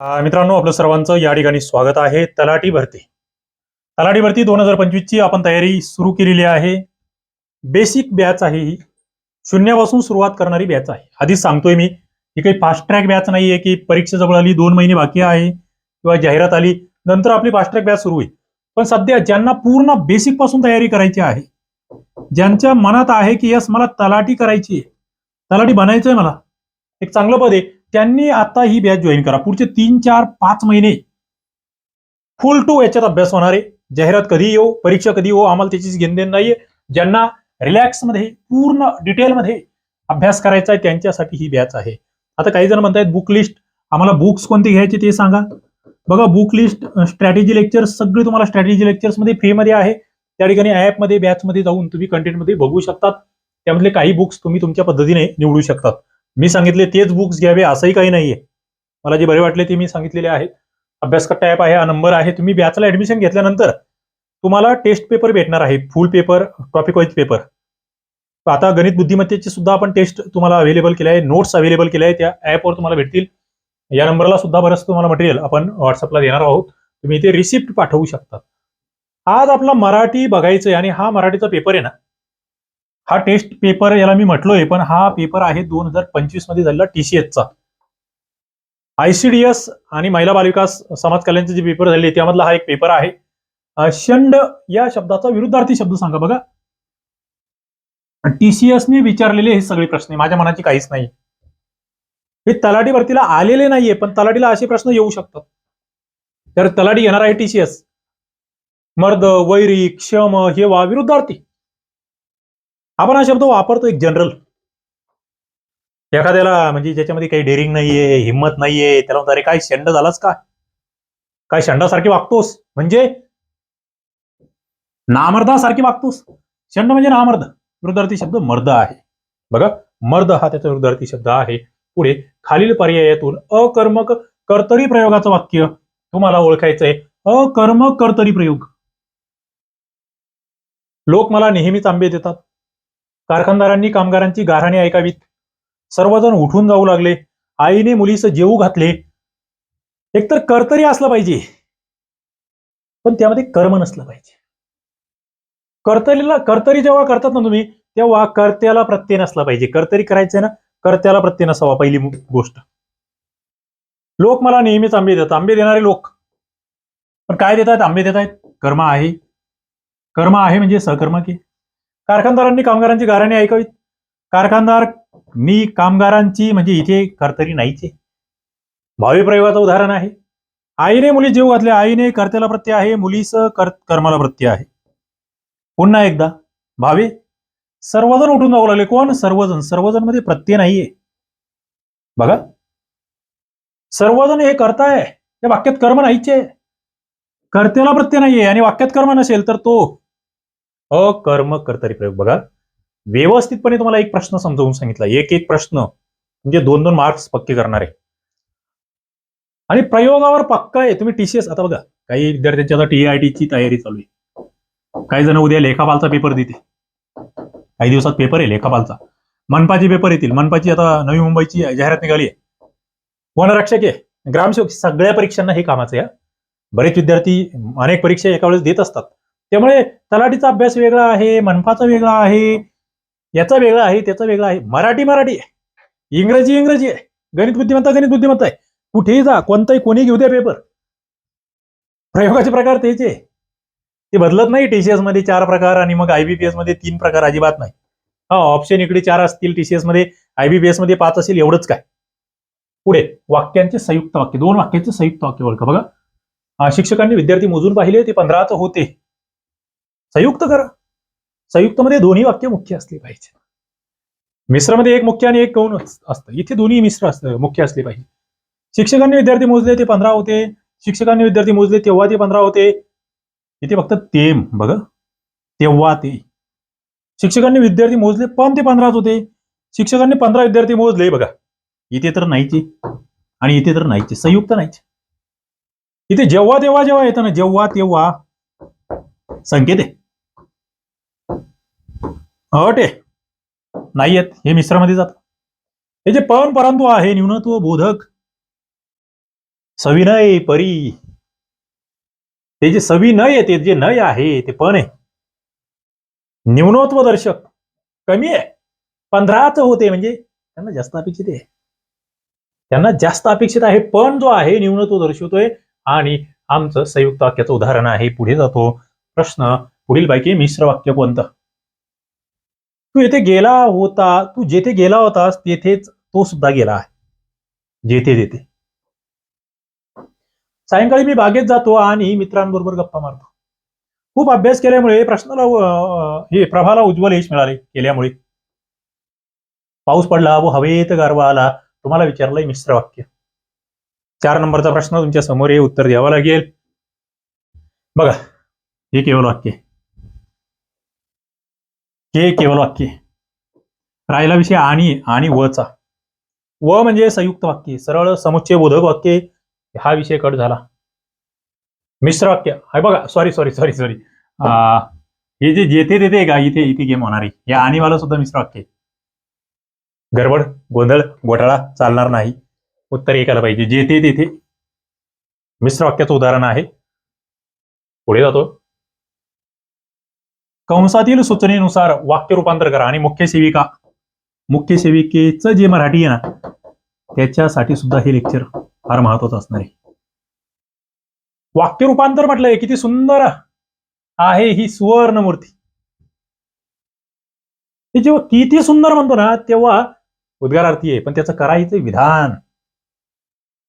मित्रांनो आपलं सर्वांचं या ठिकाणी स्वागत आहे. तलाठी भरती. तलाठी भरती दोन हजार पंचवीसची आपण तयारी सुरू केलेली आहे. बेसिक बॅच आहे ही. शून्यापासून सुरुवात करणारी बॅच आहे. आधीच सांगतोय मी ही काही फास्ट ट्रॅक बॅच नाही आहे की परीक्षा जवळ आली दोन महिने बाकी आहे किंवा जाहिरात आली नंतर आपली फास्ट ट्रॅक बॅच सुरू होईल. पण सध्या ज्यांना पूर्ण बेसिकपासून तयारी करायची आहे ज्यांच्या मनात आहे की यस मला तलाठी करायची आहे. तलाठी बनायचंय मला. एक चांगलं पद आहे. त्यांनी आता ही बॅच जॉईन करा. पुढचे तीन चार पाच महिने फुल टू याच्यात अभ्यास होणार आहे. जाहिरात कधी येऊ परीक्षा कधी येऊ आम्हाला त्याची घेणदेण नाहीये. ज्यांना रिलॅक्समध्ये पूर्ण डिटेलमध्ये अभ्यास करायचा आहे त्यांच्यासाठी ही बॅच आहे. आता काही जण म्हणतायत बुक लिस्ट आम्हाला बुक्स कोणते घ्यायचे ते सांगा. बघा बुक लिस्ट स्ट्रॅटेजी लेक्चर्स सगळे तुम्हाला स्ट्रॅटेजी लेक्चर्समध्ये फ्रीमध्ये आहे. त्या ठिकाणी ॲपमध्ये बॅचमध्ये जाऊन तुम्ही कंटेंटमध्ये बघू शकतात. त्यामधले काही बुक्स तुम्ही तुमच्या पद्धतीने निवडू शकतात. मी सांगितले तेच बुक्स घ्यावे असंही काही नाही आहे मला जे बरे वाटले ते मी सांगितलेले आहेत. अभ्यासकट्टा ॲप आहे हा नंबर आहे. तुम्ही बॅचला ऍडमिशन घेतल्यानंतर तुम्हाला टेस्ट पेपर भेटणार आहे. Full paper topic wise paper आता गणित बुद्धिमत्तेची सुद्धा आपण टेस्ट तुम्हाला अवेलेबल केली आहे नोट्स अवेलेबल केले आहे त्या ॲपवर तुम्हाला भेटतील. या नंबरला सुद्धा बरंच तुम्हाला मटेरियल आपण व्हॉट्सअपला देणार आहोत. तुम्ही इथे रिसिप्ट पाठवू शकता. आज आपला मराठी बघायचं आहे आणि हा मराठीचा पेपर आहे ना हा टेस्ट पेपर याला मी म्हटलोय पण हा पेपर आहे दोन हजार पंचवीसमध्ये झालेला टीसीएसचा आयसीडीएस आणि महिला बालविकास समाज कल्याणचे जे पेपर झाले त्यामधला हा एक पेपर आहे. शंड या शब्दाचा विरुद्धार्थी शब्द सांगा बघा. टीसीएसने विचारलेले हे सगळे प्रश्न माझ्या मनाची काहीच नाही. हे तलाठी भरतीला आलेले नाहीये पण तलाठीला असे प्रश्न येऊ शकतात. तर तलाठी येणार आहे टीसीएस मर्द वैरी क्षम हे वा विरुद्धार्थी. आपण हा शब्द वापरतो एक जनरल एखाद्याला म्हणजे ज्याच्यामध्ये काही डेअरिंग नाहीये हिंमत नाहीये त्याला म्हणतो, अरे काय शेंड झालाच का? काय शेंडासारखी वागतोस? म्हणजे नामर्दासारखी वागतोस. शेंड म्हणजे नामर्द. विरुद्धार्थी शब्द मर्द आहे. बघा मर्द हा त्याचा विरुद्धार्थी शब्द आहे. पुढे खालील पर्यायातून अकर्मक कर्तरी प्रयोगाचं वाक्य तुम्हाला ओळखायचंय. अकर्मक कर्तरी प्रयोग. लोक मला नेहमीच आंबे देतात. कारखानदारांनी कामगारांची गाराणी ऐकावीत. सर्वजण उठून जाऊ लागले. आईने मुलीचं जेवू घातले. एकतर कर्तरी असलं पाहिजे. पण त्यामध्ये कर्म नसलं पाहिजे. कर्तरीला कर्तरी जेव्हा करतात ना तुम्ही तेव्हा कर्त्याला प्रत्यय नसला पाहिजे. कर्तरी करायचंय ना कर्त्याला प्रत्यय नसावा पहिली गोष्ट. लोक मला नेहमीच आंबे देतात. आंबे देणारे लोक. पण काय देतात आंबे देत आहेत कर्म आहे. कर्म आहे म्हणजे सहकर्म की? कारखानदारांनी कामगारांची गाऱ्हाणे ऐकावीत. कारखानदारनी कामगारांची म्हणजे इथे कर्तरी नाहीचे. भावी प्रयोगाचं उदाहरण आहे. आईने मुली जीव घातले. आईने कर्त्याला प्रत्यय आहे. मुलीस कर कर्माला प्रत्यय आहे. पुन्हा एकदा. भावे सर्वजण उठून जाऊ लागले. कोण? सर्वजण. सर्वजणमध्ये प्रत्यय नाहीये. बघा. सर्वजण हे करताय. या वाक्यात कर्म नाहीचे. कर्त्याला प्रत्यय नाहीये आणि वाक्यात कर्म नसेल तर तो अकर्म कर्तरी प्रयोग. बघा व्यवस्थितपणे तुम्हाला एक प्रश्न समजावून सांगितला. एक एक प्रश्न म्हणजे दोन दोन मार्क्स पक्के करणार. आहे आणि प्रयोगावर पक्का आहे. तुम्ही टीसीएस आता बघा काही विद्यार्थ्यांची आता टीआयटीची तयारी चालू आहे. काही जण उद्या लेखापालचा पेपर देते. काही दिवसात पेपर आहे लेखापालचा. मनपाचे पेपर येतील. मनपाची आता नवी मुंबईची जाहिरात निघाली आहे. वनरक्षक आहे? ग्रामसेवक. सगळ्या परीक्षांना हे कामाचं आहे बरेच विद्यार्थी अनेक परीक्षा एका वेळेस देत असतात. त्यामुळे तलाठीचा अभ्यास वेगळा आहे मनपाचा वेगळा आहे याचा वेगळा आहे त्याचा वेगळा आहे. मराठी मराठी आहे. इंग्रजी इंग्रजी आहे. गणित बुद्धिमत्ता गणित बुद्धिमत्ता आहे. कुठेही जा कोणताही कोणी घेऊ द्या पेपर प्रयोगाचे प्रकार तेच आहे. ते बदलत नाही टीसीएसमध्ये चार प्रकार आणि मग आयबीपीएसमध्ये तीन प्रकार अजिबात नाही. हा ऑप्शन इकडे चार असतील टीसीएसमध्ये आयबीपीएसमध्ये पाच असेल एवढंच काय? पुढे वाक्यांचे संयुक्त वाक्य. दोन वाक्यांचे संयुक्त वाक्य ओळखा बघा. शिक्षकांनी विद्यार्थी मोजून पाहिले ते पंधराच होते. संयुक्त करा. संयुक्त मध्ये दोन्ही वाक्य मुख्य असले पाहिजे. मिश्रमध्ये एक मुख्य आणि एक गौण असतं. इथे दोन्ही मिश्र असतं मुख्य असले पाहिजे. शिक्षकांनी विद्यार्थी मोजले ते पंधरा होते. शिक्षकांनी विद्यार्थी मोजले तेव्हा ते पंधरा होते. इथे फक्त ते बघा. तेव्हा ते. शिक्षकांनी विद्यार्थी मोजले पण ते पंधराच होते. शिक्षकांनी पंधरा विद्यार्थी मोजले बघा. इथे तर नाहीचे. आणि इथे तर नाहीचे. संयुक्त नाहीचे. इथे जेव्हा तेव्हा जेव्हा येतं ना जेव्हा तेव्हा संकेत आहे. अट आहे. नाही आहेत हे मिश्रामध्ये जात हे जे पण परंतु आहे न्यूनत्व बोधक. सविनय परी. ते जे सविनय ते जे नय आहे ते पण आहे. न्यूनत्व दर्शक. कमी आहे. पंधराच होते म्हणजे त्यांना जास्त अपेक्षित आहे. त्यांना जास्त अपेक्षित आहे पण जो आहे न्यूनत्व दर्शवतोय. आणि आमचं संयुक्त वाक्याचं उदाहरण आहे पुढे जातो. प्रश्न पुढील पैकी मिश्र वाक्य कोणतं? तू येथे गेला होता तू जेथे गेला होतास तेथेच तो सुद्धा गेला आहे. जेथे जेथे. सायंकाळी मी बागेत जातो आणि मित्रांबरोबर गप्पा मारतो. खूप अभ्यास केल्यामुळे प्रश्नाला हे प्रभाला उज्ज्वल यश मिळाले केल्यामुळे. पाऊस पडला व हवेत गारवा आला तुम्हाला विचारलंय मिश्र वाक्य. चार नंबरचा प्रश्न तुमच्यासमोर हे उत्तर द्यावं लागेल. बघा हे केवल वाक्य आहे. हे केवळ वाक्य राहिला विषय आणि आणि वचा व म्हणजे संयुक्त वाक्य सरळ समुच्चय बोधक वाक्य. हा विषय कट झाला. मिश्र वाक्य. आहे बघा सॉरी सॉरी सॉरी सॉरी हे जे जेथे तेथे का इथे इथे गेम होणार आहे. हे आणीवाला सुद्धा मिश्र वाक्य गडबड गोंधळ घोटाळा चालणार नाही. उत्तर एकाला पाहिजे. जेथे तेथे. मिश्र वाक्याचं उदाहरण आहे. पुढे जातो. कंसातील सूचनेनुसार वाक्य रूपांतर करा आणि मुख्य सेविका मुख्य सेविकेचं जे मराठी आहे ना त्याच्यासाठी सुद्धा हे लेक्चर फार महत्वाचं असणार आहे. वाक्य रूपांतर म्हटलंय किती सुंदर आहे ही सुवर्ण मूर्ती हे जेव्हा किती सुंदर म्हणतो ना तेव्हा उद्गारार्थी आहे पण त्याचं करायचं विधान.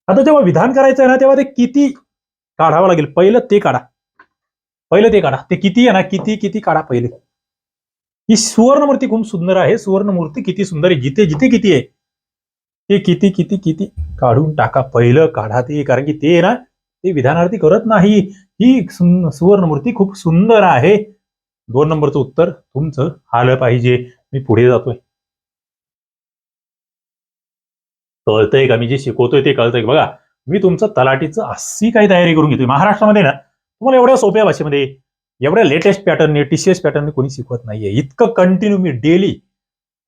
आता जेव्हा विधान करायचं आहे ना तेव्हा ते किती काढावं लागेल? पहिलं ते काढा. पहिलं ते काढा. ते किती आहे ना किती किती काढा पहिले. ही सुवर्ण मूर्ती खूप सुंदर आहे. सुवर्ण मूर्ती किती सुंदर आहे. जिथे जिथे किती आहे. ते किती किती किती काढून टाका. पहिलं काढा ते कारण की ते ना ते विधानार्थी करत नाही. ही सुवर्णमूर्ती सुवर्ण मूर्ती खूप सुंदर आहे. दोन नंबरचं उत्तर तुमचं आलं पाहिजे. मी पुढे जातोय. कळतंय का? मी जे शिकवतोय ते कळतंय. बघा मी तुमचं तलाटीचं अशी काही तयारी करून घेतोय. महाराष्ट्रामध्ये ना तुम्हाला एवढ्या सोप्या भाषेमध्ये एवढ्या लेटेस्ट पॅटर्नने टीसीएस पॅटर्नने कोणी शिकवत नाहीये. इतकं कंटिन्यू मी डेली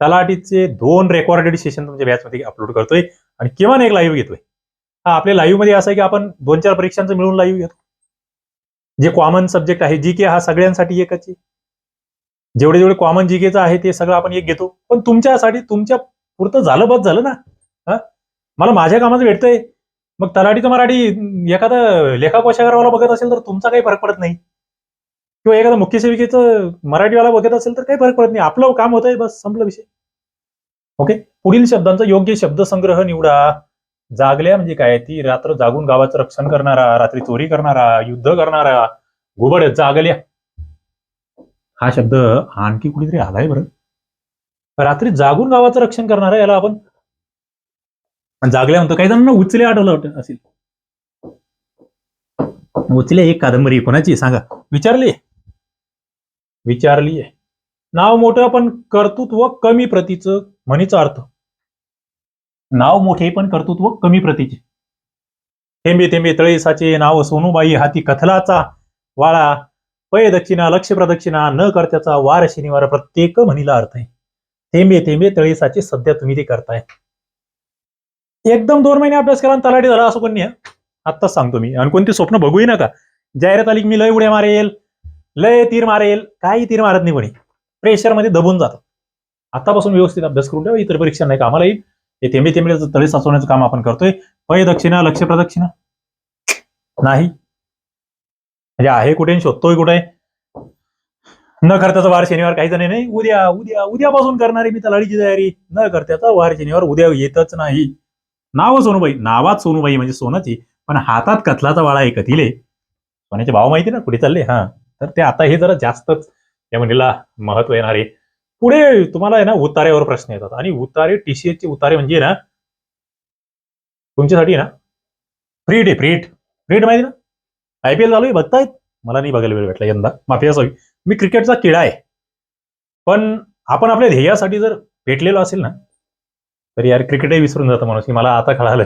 तलाटीचे दोन रेकॉर्डेड सेशन तुमच्या बॅचमध्ये अपलोड करतोय आणि किमान एक लाईव्ह घेतोय. हा आपल्या लाईव्हमध्ये असं आहे की आपण दोन चार परीक्षांचं मिळून लाईव्ह घेतो. जे कॉमन सब्जेक्ट आहे जी के हा सगळ्यांसाठी एकच आहे. जेवढे जेवढे कॉमन जी केचं आहे ते सगळं आपण एक घेतो. पण तुमच्यासाठी तुमच्या पुरतं झालं बस झालं ना. हा? मला माझ्या कामाचं भेटतंय. मग तलाठीचं मराठी एखादा लेखा कोशागारवाला बघत असेल तर तुमचा काही फरक पडत नाही. किंवा एखादा मुख्य सेविकेचं मराठीवाला बघत असेल तर काही फरक पडत नाही. आपलं काम होतंय बस संपलं विषय. ओके पुढील शब्दांचा योग्य शब्दसंग्रह निवडा. जागल्या म्हणजे काय? ती रात्र जागून गावाचं रक्षण करणारा रात्री चोरी करणारा युद्ध करणारा घुबड जागल्या. हा शब्द आणखी कुठेतरी आलाय बरं. रात्री जागून गावाचं रक्षण करणारा याला आपण जागल्या म्हणतो काही जणांना उचले आठवलं असेल. उचले एक कादंबरी कोणाची? सांगा. विचारली विचारली नाव मोठं पण कर्तृत्व कमी प्रतीचं म्हणीचा अर्थ. नाव मोठे पण कर्तृत्व कमी प्रतीचे. थेंबे थेंबे तळेसाचे नाव सोनूबाई हाती कथलाचा वाळा पय दक्षिणा लक्ष प्रदक्षिणा न करत्याचा वार शनिवार प्रत्येक म्हणीला अर्थ आहे. थेंबे थेंबे तळेसाचे सध्या तुम्ही ते करताय. एकदम दोन महिने अभ्यास केला आणि तलाठी झाला असं कोणी आत्ताच सांगतो मी. आणि कोणती स्वप्न बघूही नका. जाहिरात आली की मी लय उड्या मारेल लय तीर मारेल काही तीर मारत नाही कोणी. प्रेशरमध्ये दबून जातं. आतापासून व्यवस्थित अभ्यास करून ठेवा इतर परीक्षा नाही कामाला येईल. हे तेंबे तेंबे तळे साचवण्याचं काम आपण करतोय पै दक्षिणा लक्ष प्रदक्षिणा. नाही. म्हणजे आहे कुठे शोधतोय कुठे? न करत्याचा वार शनिवार काही जण नाही. उद्या उद्या उद्यापासून करणारी मी तलाडीची तयारी. न करत्याचा वार शनिवार उद्या येतच नाही. नाव सोनूबाई. नावात सोनूबाई म्हणजे सोनाची. पण हातात कथलाचा वाळा आहे कथिले. सोन्याचे भाव माहिती ना? कुठे चालले? हा. तर ते आता हे जरा जास्तच या म्हणीला महत्त्व येणार आहे. पुढे तुम्हाला आहे ना उतार्यावर प्रश्न येतात. आणि उतारे टीसीएसचे उतारे म्हणजे ना तुमच्यासाठी ना फ्रीट आहे फ्रीट फ्रीट माहिती ना? आयपीएल चालू आहे बघतायत? मला नाही बघायला वेळ भेटला यंदा. माफी असावी मी क्रिकेटचा किडा आहे. पण आपण आपल्या ध्येयासाठी जर भेटलेलो असेल ना तर यार क्रिकेटही विसरून जातं माणूस की मला आता कळालं.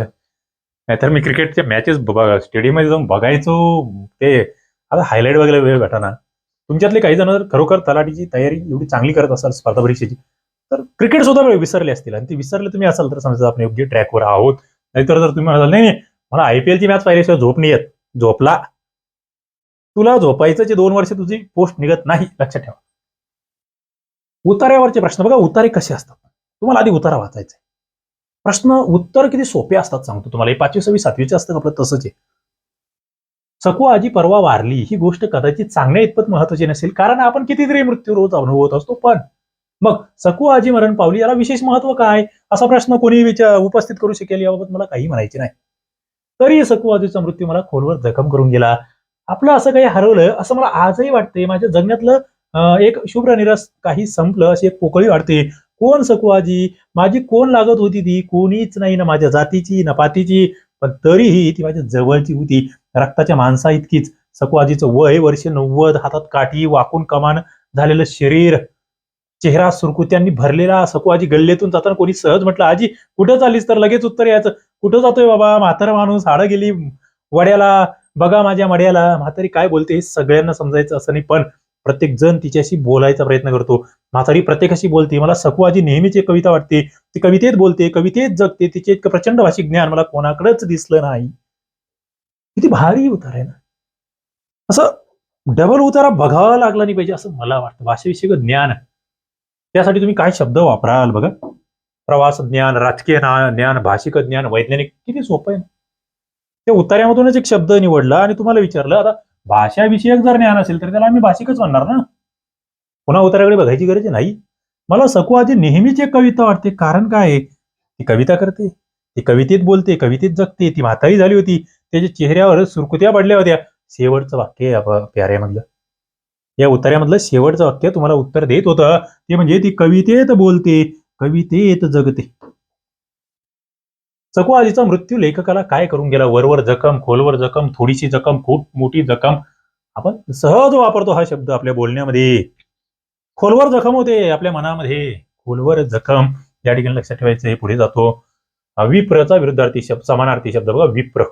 नाहीतर मी क्रिकेटच्या मॅचेस बघा स्टेडियममध्ये जाऊन बघायचो. ते आता हायलाईट बघायला वेळ भेटाना. तुमच्यातले काही जण जर खरोखर तलाठीची तयारी एवढी चांगली करत असाल स्पर्धा परीक्षेची तर क्रिकेट सुद्धा विसरले असतील. आणि ते विसरले तुम्ही असाल तर समजा आपण योग्य ट्रॅकवर आहोत. नाहीतर जर तुम्ही म्हणाल नाही नाही मला आयपीएल ची मॅच पाहिल्याशिवाय झोप नाही येत. झोपला. तुला झोपायचं जे दोन वर्ष तुझी पोस्ट निघत नाही लक्षात ठेवा. उतार्यावरचे प्रश्न बघा उतारे कसे असतात? तुम्हाला आधी उतारा वाचायचा प्रश्न उत्तर किती सोपे असतात सांगतो तुम्हाला. हे पाचवी सव्वी सातवीचे असतं आपलं? तसंच आहे. सकू आजी परवा वारली. ही गोष्ट कदाचित चांगल्या इतपत महत्वाची नसेल. कारण आपण कितीतरी मृत्यू रोज अनुभवत असतो. पण मग सकू आजी मरण पावली याला विशेष महत्त्व काय? असा प्रश्न कोणी विचार उपस्थित करू शकेल याबाबत मला काही म्हणायचे नाही. तरी सकू आजीचा मृत्यू मला खोलवर जखम करून गेला. आपलं असं काही हरवलं असं मला आजही वाटते माझ्या जगण्यातलं एक शुभ्र निरस काही संपलं अशी एक पोकळी वाटते कोण सकू आजी? माझी कोण लागत होती ती? कोणीच नाही ना माझ्या जातीची ना पातीची. पण तरीही ती माझ्या जवळची होती. रक्ताच्या माणसा इतकीच सकू आजीचं वय वर्ष नव्वद. हातात काठी वाकून कमान झालेलं शरीर. चेहरा सुरकुत्यांनी भरलेला. सकू आजी गल्लेतून जाताना कोणी सहज म्हटलं आजी कुठं चालीस तर लगेच उत्तर यायचं. कुठं जातोय बाबा? म्हातारा माणूस हाडं गेली. वड्याला. बघा माझ्या मड्याला. म्हातारी काय बोलते हे सगळ्यांना समजायचं असं नाही. पण प्रत्येक जण तिच्याशी बोलायचा प्रयत्न करतो. म्हातारी प्रत्येकाशी बोलते. मला सकू आजी नेहमीच एक कविता वाटते. ती कवितेत बोलते कवितेत जगते. तिचे इतकं प्रचंड भाषिक ज्ञान मला कोणाकडेच दिसलं नाही. किती भारी उतार आहे ना. असं डबल उतारा बघावा लागला नाही पाहिजे असं मला वाटतं. भाषेविषयी ज्ञान. त्यासाठी तुम्ही काय शब्द वापराल बघा. प्रवास ज्ञान राजकीय ना- ज्ञान भाषिक ज्ञान वैज्ञानिक किती सोपं आहे ना. त्या उतार्यामधूनच एक शब्द निवडला आणि तुम्हाला विचारलं आता भाषाविषयक जर ज्ञान असेल तर त्याला आम्ही भाषिकच म्हणणार ना. पुन्हा उताराकडे बघायची गरज नाही. मला सकू नेहमीच एक कविता वाटते. कारण काय आहे? ती कविता करते ती कवितेत बोलते कवितेत जगते. ती म्हातारी झाली होती. त्याच्या चेहऱ्यावर सुरकुत्या पडल्या होत्या. शेवटचं वाक्य आहे आप- प्याऱ्यामधलं. या उतार्यामधलं शेवटचं वाक्य तुम्हाला उत्तर देत होतं. ते म्हणजे ती कवितेत बोलते कवितेत जगते. चकवाजीचा आजीचा मृत्यू लेखकाला काय करून गेला? वरवर जखम खोलवर जखम थोडीशी जखम खूप मोठी जखम. आपण सहज वापरतो हा शब्द आपल्या बोलण्यामध्ये. खोलवर जखम होते आपल्या मनामध्ये. खोलवर जखम. या ठिकाणी लक्षात ठेवायचं हे पुढे जातो. विप्रचा विरुद्धार्थी शब्द समानार्थी शब्द बघा. विप्र.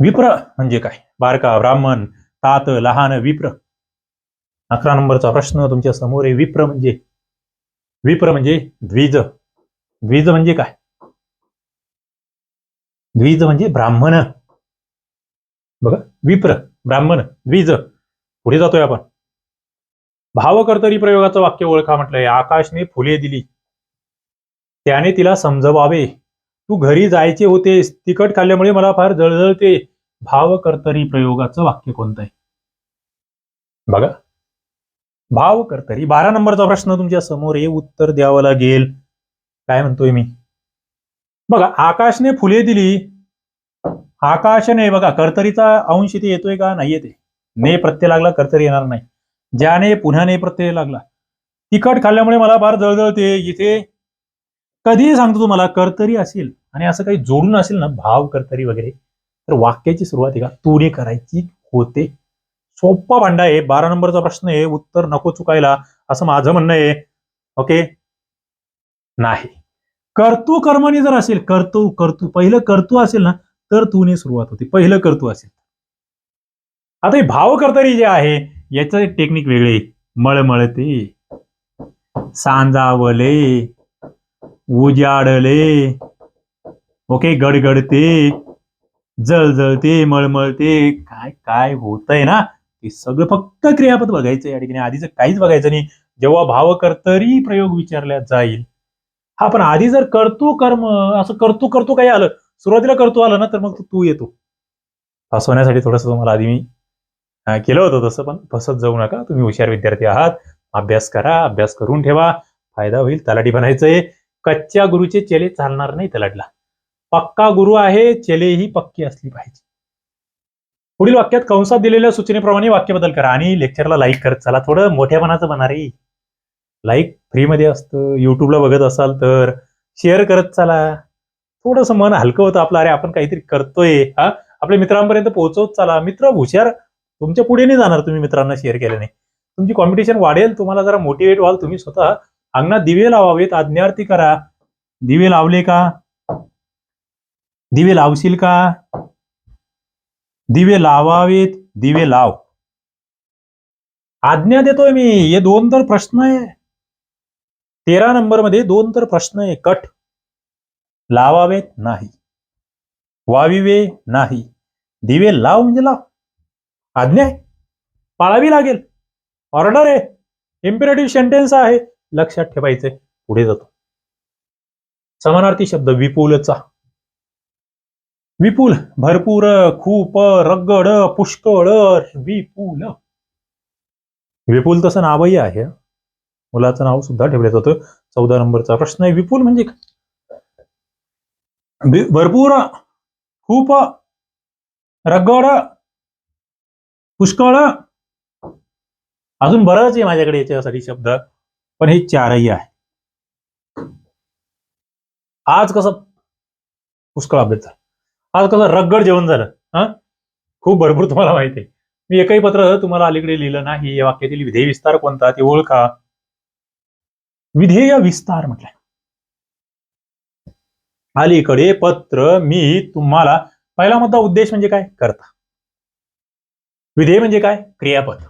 विप्र म्हणजे काय? बारका ब्राह्मण तात लहान विप्र. अकरा नंबरचा प्रश्न तुमच्यासमोर आहे. विप्र म्हणजे? विप्र म्हणजे द्विज. द्विज म्हणजे काय? द्विज म्हणजे ब्राह्मण. बघा विप्र ब्राह्मण द्विज. पुढे जातोय आपण. भावकर्तरी प्रयोगाचं वाक्य ओळखा म्हटलंय. आकाशने फुले दिली. त्याने तिला समजवावे. तू घरी जायचे होतेस. तिखट खाल्ल्यामुळे मला फार जळजळते. भावकर्तरी प्रयोगाचं वाक्य कोणतं आहे? बघा. भावकर्तरी बारा नंबरचा प्रश्न तुमच्यासमोर हे उत्तर द्यावं लागेल. काय म्हणतोय मी? बघा आकाशने फुले दिली. आकाशने बघा कर्तरीचा अंश इथे येतोय का? नाही येते. ने प्रत्यय लागला कर्तरी येणार नाही. ज्याने पुन्हा ने प्रत्यय लागला. तिखट खाल्ल्यामुळे मला फार जळजळते. इथे कधीही सांगतो तुम्हाला कर्तरी असेल आणि असं काही जोडून असेल ना भाव कर्तरी वगैरे तर वाक्याची सुरुवात आहे का? तुरे करायची होते. सोप्पा भांडा आहे. बारा नंबरचा प्रश्न आहे. उत्तर नको चुकायला असं माझं म्हणणं आहे. ओके? नाही. कर्तू कर्मणी जर असेल कर्तू कर्तू पहिलं कर्तू असेल ना तर तूने सुरुवात होते. पहिलं कर्तू असेल. आता हे भावकर्तरी जे आहे याचं टेक्निक वेगळे मळमळते सांजावले उजाडले ओके गडगडते जळजळते मळमळते. काय काय होतंय ना हे सगळं फक्त क्रियापद बघायचं या ठिकाणी आधीच काहीच बघायचं नाही. जेव्हा भावकर्तरी प्रयोग विचारला जाईल हा पण आधी जर करतो कर्म असं करतो करतो काही आलं सुरुवातीला करतो आलं ना तर मग तू येतो. फसवण्यासाठी थोडस तुम्हाला आधी मी केलं होतं तसं पण फसत जाऊ नका. तुम्ही हुशार विद्यार्थी आहात. अभ्यास करा अभ्यास करून ठेवा. फायदा होईल. तलाठी बनायचंय. कच्च्या गुरुचे चेले चालणार नाही तलाटला पक्का गुरु आहे चेलेही पक्की असली पाहिजे. पुढील वाक्यात कंसात दिलेल्या सूचनेप्रमाणे वाक्य बदल करा आणि लेक्चरला लाईक करत चला. थोडं मोठ्यापणाचं बना रे. लाईक फ्रीमध्ये असतं. युट्यूबला बघत असाल तर शेअर करत चला. थोडंसं मन हलकं होतं आपलं. अरे आपण काहीतरी करतोय. हा? आपल्या मित्रांपर्यंत पोहोचवत चला. मित्र हुशार तुमच्यापुढे नाही जाणार तुम्ही मित्रांना शेअर केल्याने. तुमची कॉम्पिटिशन वाढेल. तुम्हाला जरा मोटिवेट व्हाल. तुम्ही स्वतः अंगणात दिवे लावावेत. आज्ञार्थी करा. दिवे लावले का? दिवे लावशील का? दिवे लावावेत. दिवे लाव. आज्ञा देतोय मी. हे दोन तर प्रश्न आहे. तेरा नंबरमध्ये दोन तर प्रश्न आहे. कट. लावावेत नाही. वाविवे नाही. दिवे लाव म्हणजे लाव. आज्ञा आहे. पाळावी लागेल. ऑर्डर आहे. इम्पेरेटिव्ह सेंटेन्स आहे. लक्षात ठेवायचंय. पुढे जातो. समानार्थी शब्द विपुलचा. विपुल. भरपूर खूप रगड पुष्कळ विपुल. विपुल तसं नावही आहे. मुलाचं नाव सुद्धा ठेवलं जातं चौदा नंबरचा प्रश्न आहे. विपुल म्हणजे भरपूर खूप रगड पुष्कळ अजून बरंच आहे माझ्याकडे याच्यासाठी शब्द पण हे चारही आहे. आज कसं पुष्कळ अभ्यास झाला. आज कसं रगड जेवण झालं. हा? खूप भरपूर तुम्हाला माहिती आहे. मी एकही पत्र तुम्हाला अलीकडे लिहिलं नाही. या वाक्यातील विधेय विस्तार कोणता ते ओळखा. विधेय विस्तार म्हटलाय. अलीकडे पत्र मी तुम्हाला पहिला मुद्दा उद्देश म्हणजे काय? करता. विधेय म्हणजे काय? क्रियापद.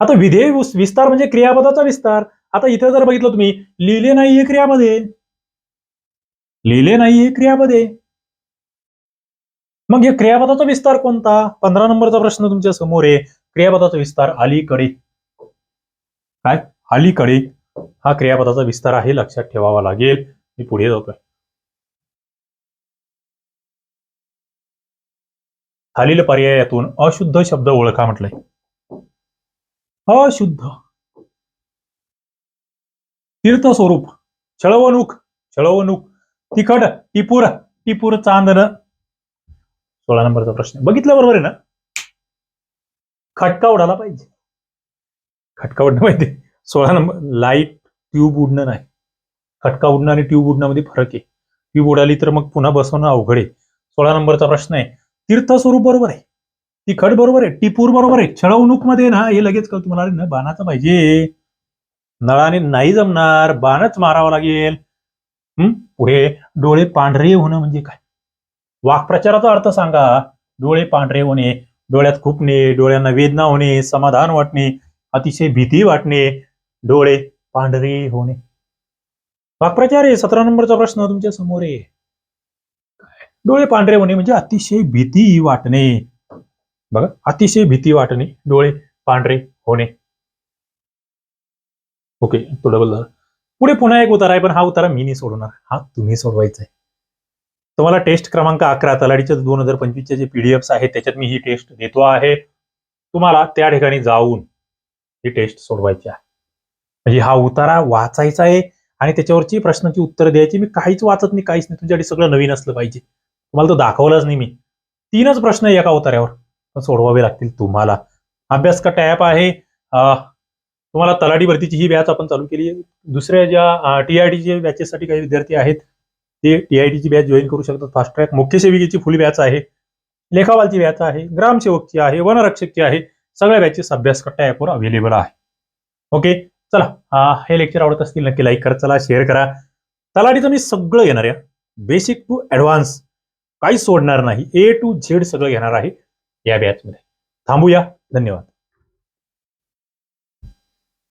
आता विधेय विस्तार म्हणजे क्रियापदाचा विस्तार. आता इथे जर बघितलं तुम्ही लिहिले नाही हे क्रियापद आहे लिहिले नाही हे क्रियापद आहे मग या क्रियापदाचा विस्तार कोणता? पंधरा नंबरचा प्रश्न तुमच्यासमोर आहे. क्रियापदाचा विस्तार अलीकडे. काय? अलीकडे हा क्रियापदाचा विस्तार आहे लक्षात ठेवावा लागेल. मी पुढे जातोय. खालील पर्यायातून अशुद्ध शब्द ओळखा म्हटलंय. अशुद्ध. तीर्थ स्वरूप छळवणूक. छळवणूक. तिखट टिपूर टिपूर चांदन सोळा नंबरचा प्रश्न. बघितलं बरोबर आहे ना खटका उडाला पाहिजे. खटका उडणं माहिती सोळा नंबर लाइट ट्यूब उडणं नाही. खटका उडणं आणि ट्यूब उडण्यामध्ये फरक आहे. ट्यूब उडाली तर मग पुन्हा बसवणं अवघड आहे. सोळा नंबरचा प्रश्न आहे. तीर्थस्वरूप बरोबर आहे. तिखट बरोबर आहे. टिपूर बरोबर आहे. छळवणूकमध्ये ना हे लगेच कळतं. तुम्हाला अरे ना बाणाचं पाहिजे. नळाने नाही जमणार. बाणच मारावा लागेल. पुढे डोळे पांढरे होणं म्हणजे काय? वाक्प्रचाराचा अर्थ सांगा. डोळे पांढरे होणे डोळ्यात खुपणे डोळ्यांना वेदना होणे समाधान वाटणे अतिशय भीती वाटणे डोळे पांढरे होणे. वाक्प्रचार आहे सतरा नंबरचा प्रश्न तुमच्यासमोर आहे. डोळे पांढरे होणे म्हणजे अतिशय भीती वाटणे. बघा अतिशय भीती वाटणे डोळे पांढरे होणे. ओके तो डबल झाला पुढे पुन्हा एक उतारा आहे पण हा उतारा मी नाही सोडवणार. हा तुम्ही सोडवायचा आहे तुम्हाला टेस्ट क्रमांक अकरा तलाडीच्या दोन हजार पंचवीसच्या जे पीडीएफ आहेत त्याच्यात मी ही टेस्ट देतो आहे. तुम्हाला त्या ठिकाणी जाऊन ही टेस्ट सोडवायची आहे. म्हणजे हा उतारा वाचायचा आहे आणि त्याच्यावरची प्रश्नाची उत्तर द्यायची. मी काहीच वाचत नाही काहीच नाही. तुमच्यासाठी सगळं नवीन असलं पाहिजे. तुम्हाला तो दाखवलाच नाही मी. तीनच प्रश्न एका उतार्यावर पण सोडवावे लागतील तुम्हाला. अभ्यास का टॅप आहे? तुम्हाला तलाठी भरतीची ही बॅच आपण चालू केली दुसऱ्या ज्या टी आय टीच्या बॅचेससाठी काही विद्यार्थी आहेत ते टी आय टीची बॅच जॉईन करू शकतात. फास्ट ट्रॅक मुख्य सेविकेची फुल बॅच आहे. लेखावालची बॅच आहे. ग्रामसेवकची आहे. वनरक्षकची आहे. सगळ्या बॅचेस अभ्यास कट्टा ॲपवर अवेलेबल आहे. ओके? चला हे लेक्चर आवडत असतील नक्की लाईक करा चला शेअर करा. तलाठीचं मी सगळं घेणार आहे. बेसिक टू ॲडव्हान्स काही सोडणार नाही. ए टू झेड सगळं घेणार आहे. या बॅचमध्ये थांबूया. धन्यवाद.